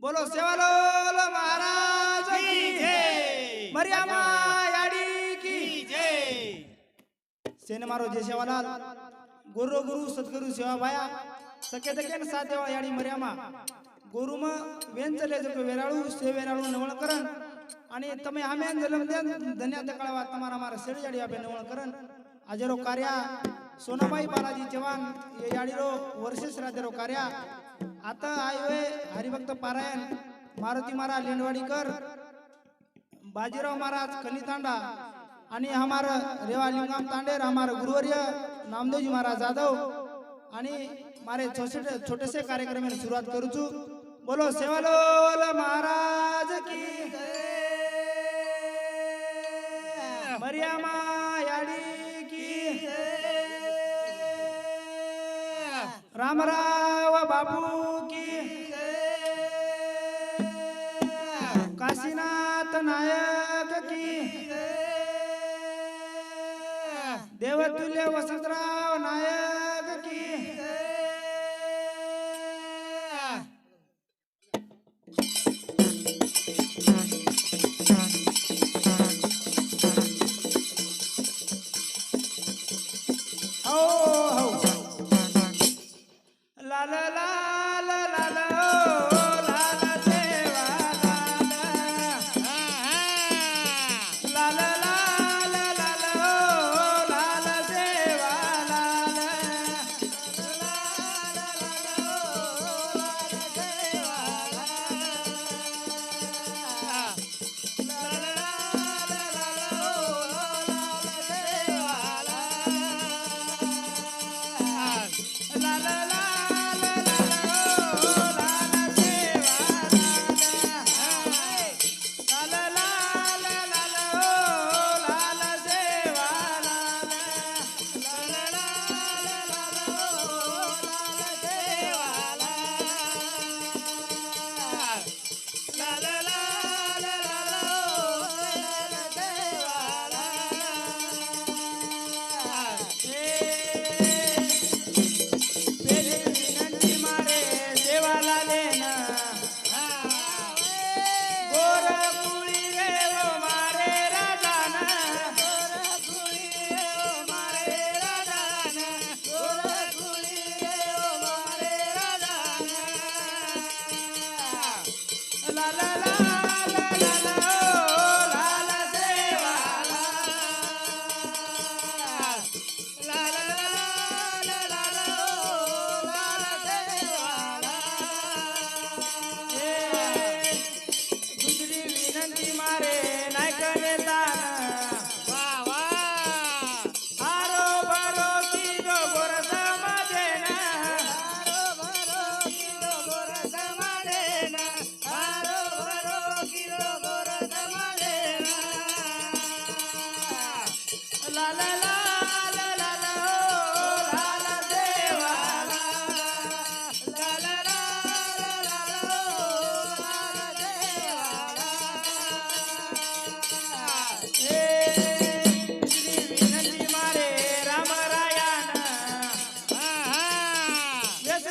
બોલો સેવાલો મહારાજ કી જય. મરિયામા યાડી મારો જે સેવાલાલ ગુરુ ગુરુ સદગુરુ સેવાભાયા સકે તકે ને સાથ યાડી મરિયામા. ગુરુમાં વેન ચલે જો વેરાળું સે વેરાળું નવણ કરન અને તમે આમે જલમ દેન ધન્યા તકળવા તમારા મારા સેડજાડી આપે નવણ કરન આજરો કાર્યા સોનાભાઈ બાલાજી જવાન એ યાડીરો વર્ષેશ રાજરો કાર્યા आता आयोय हरिभक्त पारायण मारुती महाराज लिंडवाडीकर बाजीराव महाराज कनीतांडा आणि हमार रेवा लिंगाम तांडेर हमार गुरुवर्य नामदेवजी महाराज जाधव आणि मारे छोटे छोटेसे कार्यक्रम सुरुवात करूचू बोलो सेवालो महाराज की मर्यामा याडी की राम राम. बाबू की काशीनाथ नायक की देवतुल्य वसंतराव la la.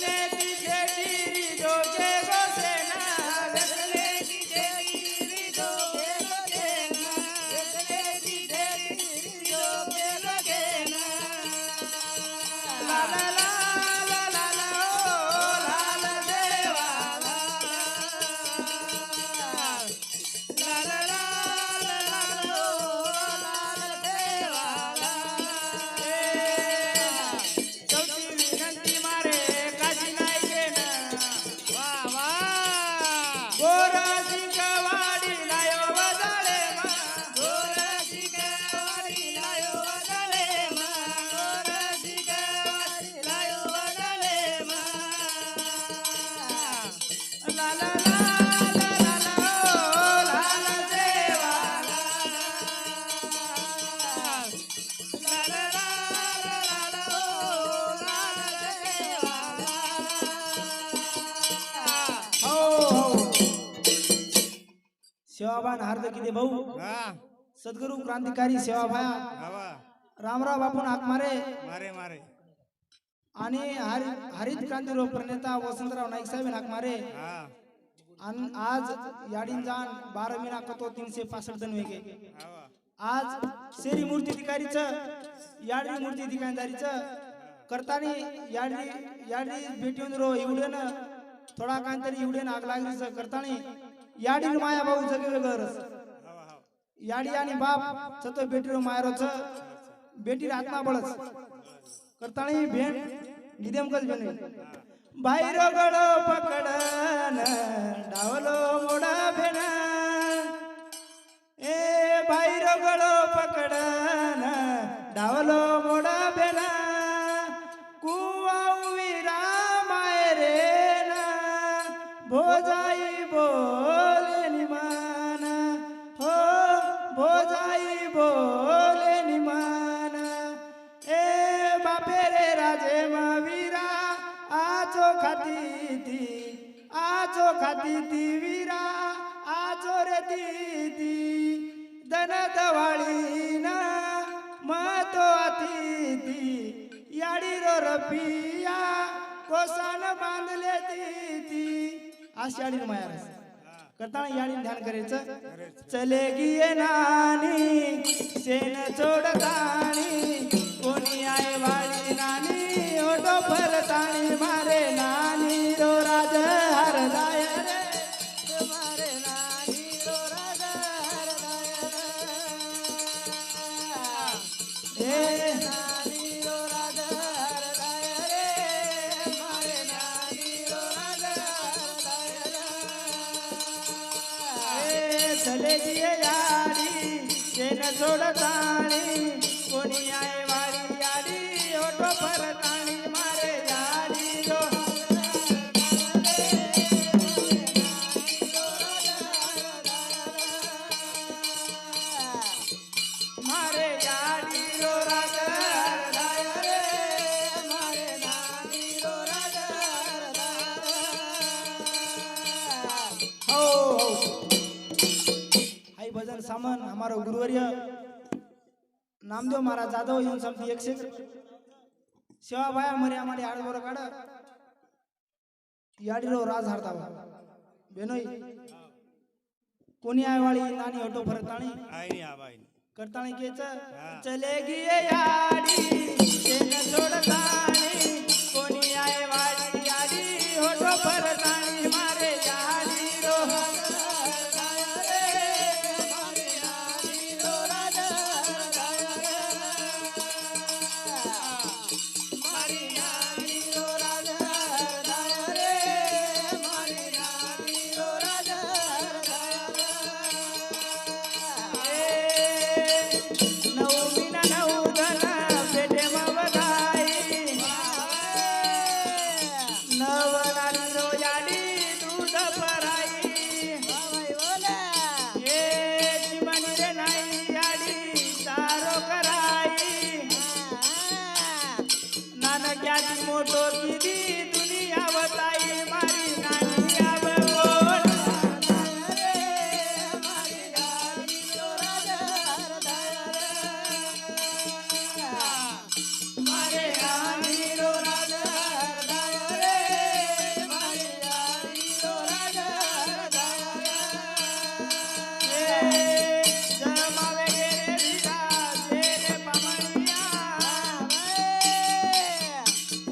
ने दिखे जी आपण हार्द किती भाऊ? सद्गुरु क्रांतिकारी सेवा भाया. रामराव आपण हाक मारे. मारे मारे. आणि हरित क्रांती रोग प्रणेता वसंतराव नाईक साहेब हाक मारे. आणि आज याडीन जाण बारा मिना कतो तीनशे पासष्ट जण वेगे. आज शेरी मूर्ती अधिकारीच याडी मूर्ती अधिकारीच करताना याडी याडी भेटून रो एवढे थोडा काहीतरी एवढे आग लागलीच करताना. याडी माया भाऊ सगळे वेगळंच याडी आणि बाप सतो बेटी मायरोच बेटी आत्मा बळच भेट भेण निदेमकच भेण बाहेर गड पकडन डावलो मोडा भेण ए बाहेर गड पकडन डावलो मोडा ती आजो खाती ती वीरा आजो रे ती दन दवाळी ना महतो अतिथी याडी रो रपिया कोसान बांधले ती अशी याडी माया करताना याडी ध्यान करायचं. चले गिये नानी सेन चोडतानी कोणी आहे शेण सोडताणी कोणी गुरुवर्य नामदेव महाराज जाधव येऊन समती एकशे सेवा बाया मरे आम्हाला याड बरं काढ. याडीरो राज हारता बेनोई कोणी आहे वाळी नानी ऑटो फरताणी आईनी हवा आईनी करताणी केच. चले गिये याडी शेण सोडताणी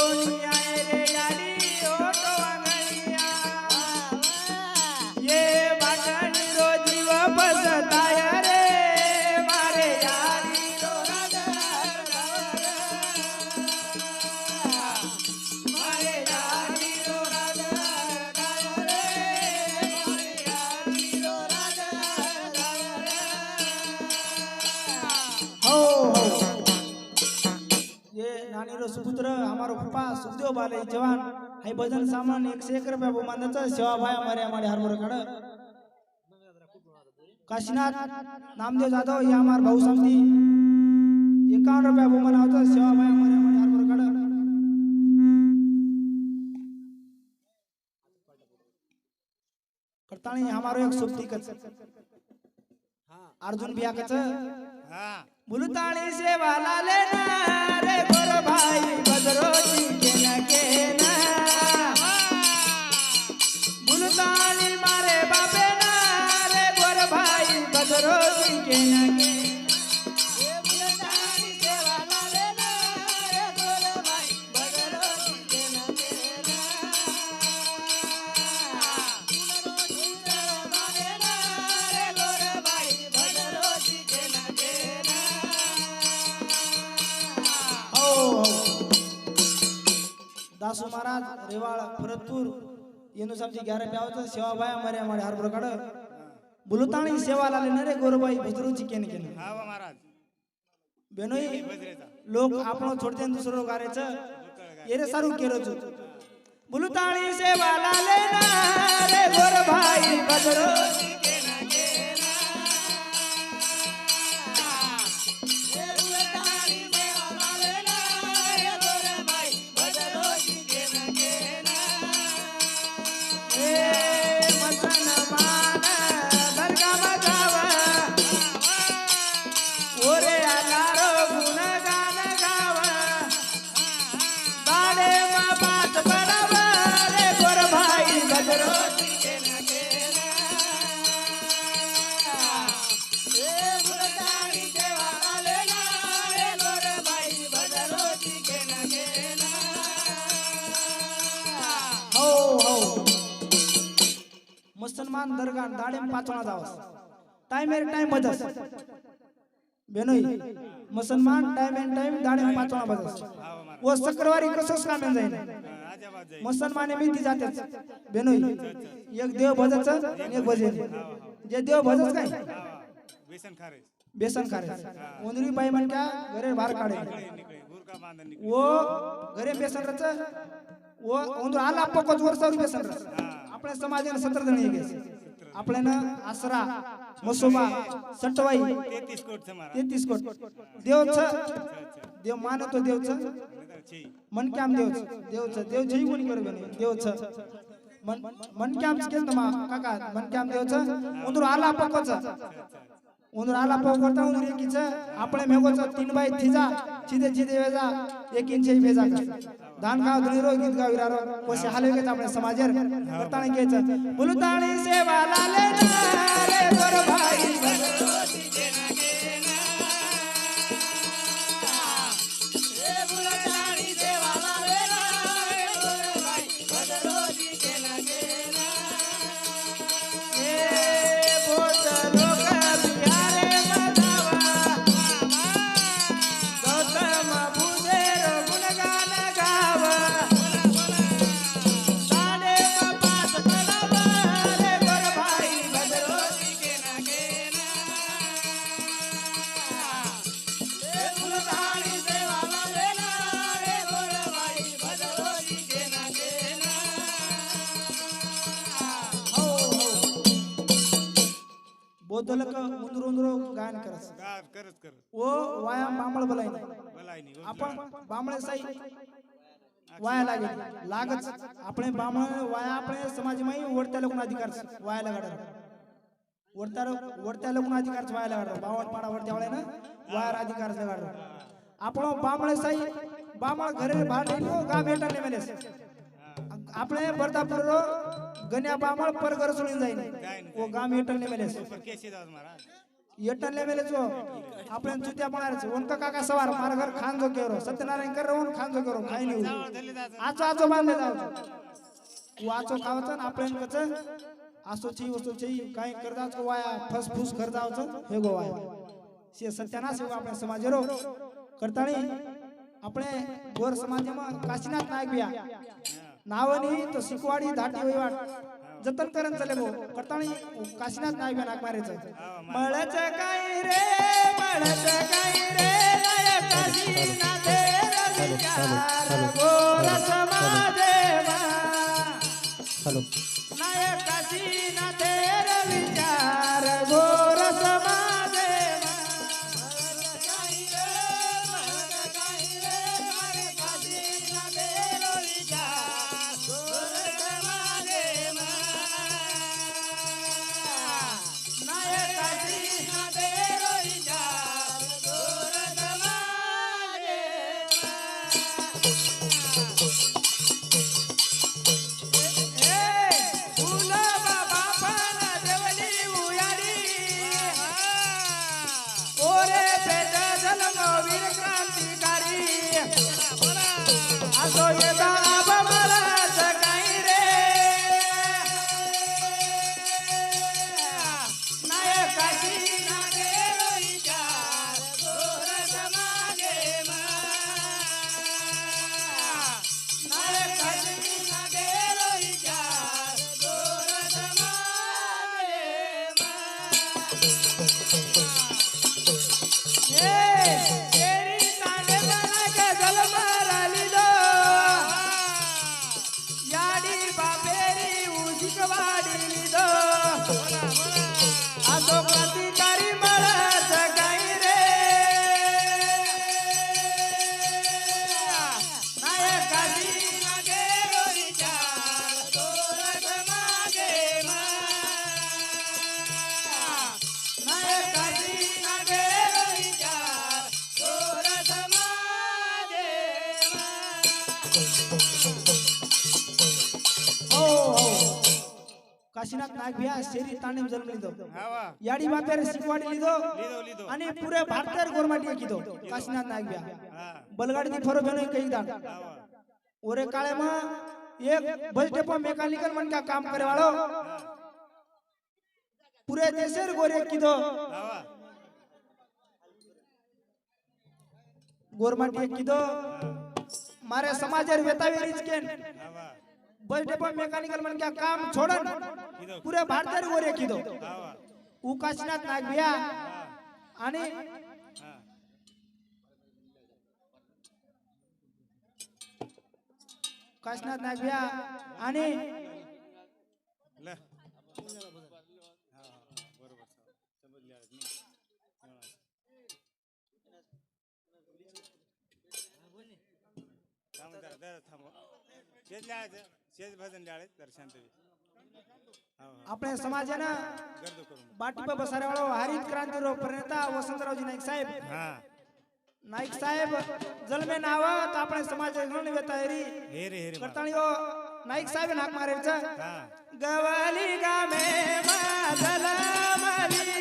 कोणी सुखदेव जवान हे भजन सामान एकशे एक रुपया बहुमानाचं सेवा भाया मारे आम्हाला हरभर काढ काशीनाथ नामदेव जाधव हे आमार भाऊ समती एकावन्न रुपया बहुमान होतं सेवा भाया मारे आम्हाला हरभर काढ करताणी हमारो एक सुप्ती कच अर्जुन बिया कच? हा. मुलताणी से वाला लेना रे गोर भाई बदरोजी केन के ना थराज रेवाळ फरतपूर येणू आमची ग्यारा प्यावचं सेवा बाया मर्या माडे हरभर काढ. बुलताणी सेवा लाले नरे गोरबाई भजरूची केन केन. हा वा महाराज. बेनोई लोक आपण छोडते दुसरं करायचं येरे सारू केरच बुलताणी सेवा लाले ना रे गोरबाई भजरूची दरगाह दाडे पाचवणा जावस. टाइम एर टाइम बदस. बेनोई मुसलमान टाइम एंड टाइम दाडे पाचवणा बदस. हा व शुक्रवारी कसंच कामेन जाईल मुसलमान मी ती जातेच. बेनोई एक देव भजच आणि एक भजे जे देव भजच काय? बेसन खारे बेसन खारे उंदरी बाई म्हणत्या घरे बाहेर काढे. निकळे वो घरे बेसन रच. वो उंदर आला पकोच वर्षावर बेसन रच आपल्या समाजाने सतरा जण येगेस आपल्यानं आसरा मसोबा सटवाई तेहतीस महाराज. तेहतीस कोट. देवच देव मानतो देवच. मनक्याम देवच. देवच देव जई कोणी करू देवच. मन मनक्याम केलं मा काका मनक्याम देवच. उंदर आला पकोच उंदर आला पक करता उंदर एकीच. आपले मेगोच तीन बाई थिजा चिदे चिदे वेजा एक इंच वेजा दान गाव धुनीरो गीत गाव विरारो पोसे हाले घेत आपल्या समाजेर करताना घ्यायचं. बुलताणी सेवा लाले रे गोर भाई ओ वाया बांबळ बोलाय बलाई नाही आपण बांबळे साई वाया लागे लागच આપણે બામણ વાયા આપણે સમાજમાં ઓળતા લોકોનો અધિકાર છે વાયા લગાડવાનો ઓળતા ઓળતા લોકોનો અધિકાર છે વાયા લગાડવાનો બાવણ પાડા ઓળતા વાળે ને વાયા અધિકાર છે લગાડવાનો આપણો બામણે સાઈ બામણ ઘરે બહાર લઈને ગામ હેઠળ ને મેલે છે આપણે બરદાપુર રો ગન્યા બામણ પર ઘર સુણી જાય ઓ ગામ હેઠળ ને મેલે છે पर केशी जाऊ महाराज એટન લેવલે જો આપણે ચૂત્યા પણ છે ઓનકા કાકા સવાર મારા ઘર ખાંજો કેરો સત્યનારાયણ કરે ઓન ખાંજો કેરો ખાઈ નહીં धरले जायचं આચો આચો બાંધે જાવ ઓ આચો ખાવ છે ને આપણે કચ આસો છી વસ્તુ છી કાઈ કરતા છો વાયા ફસ ફૂસ કરતા છો હે ગો વાયા સે સત્યનાશ એવું આપણે સમાજરો કરતાણી આપણે ગોર સમાજમાં કાશીનાથ નાયક બિયા નાવની તો શીખવાડી ધાટી વહીવાટ जतन करण चालले भाऊ. करताना काशीनाथ नाही बी मारायचं. काय रे मळच काय रे काशीनाथ रविचार बोलस काशीनाथ શેરી તાલીમ જન્મ લીધો યાડી માતારે શીખવાડી લીધો અને પૂરે ભારતીય ગોરમાટીએ કીધો કાશીનાથ નાગ ગયા બલગાડી ફરો બેનો કહી દાન ઓરે કાળેમાં એક બસ ડેપો મેકાનિકલ મન કા કામ કરે વાળો પૂરે દેશેર ગોરે કીધો ગોરમાટીએ કીધો મારે સમાજે વેતાવેરી જ કેન बस डिपो मैकेनिकल मन क्या काम छोड़न? पूरे भारत में ओरे किदो उकाशनाथ नागबिया आणि काशनाथ नागबिया आणि थांब शेष भजन लाले दर्शन देवी. हो, हो. आपले समाजाने बाटी पे बसारे वाळो हरित क्रांती रो प्रणेता वसंतराव जी नाईक साहेब. हां. नाईक साहेब जलमे नाव तो आपले समाज घणी वेतायरी हे रे हे हो, नाईक साहेब नाक मारेच हां. गवाली गामे मा जलमरी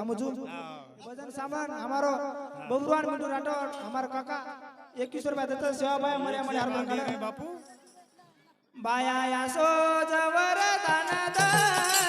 समझू वजन सामान हमारो बबुरान मिंटू राठौर हमार काका इक्कीस रुपया देते सेवा भाई हमारे हमारे हरमान का बापू बाया या सो जवर दाना दा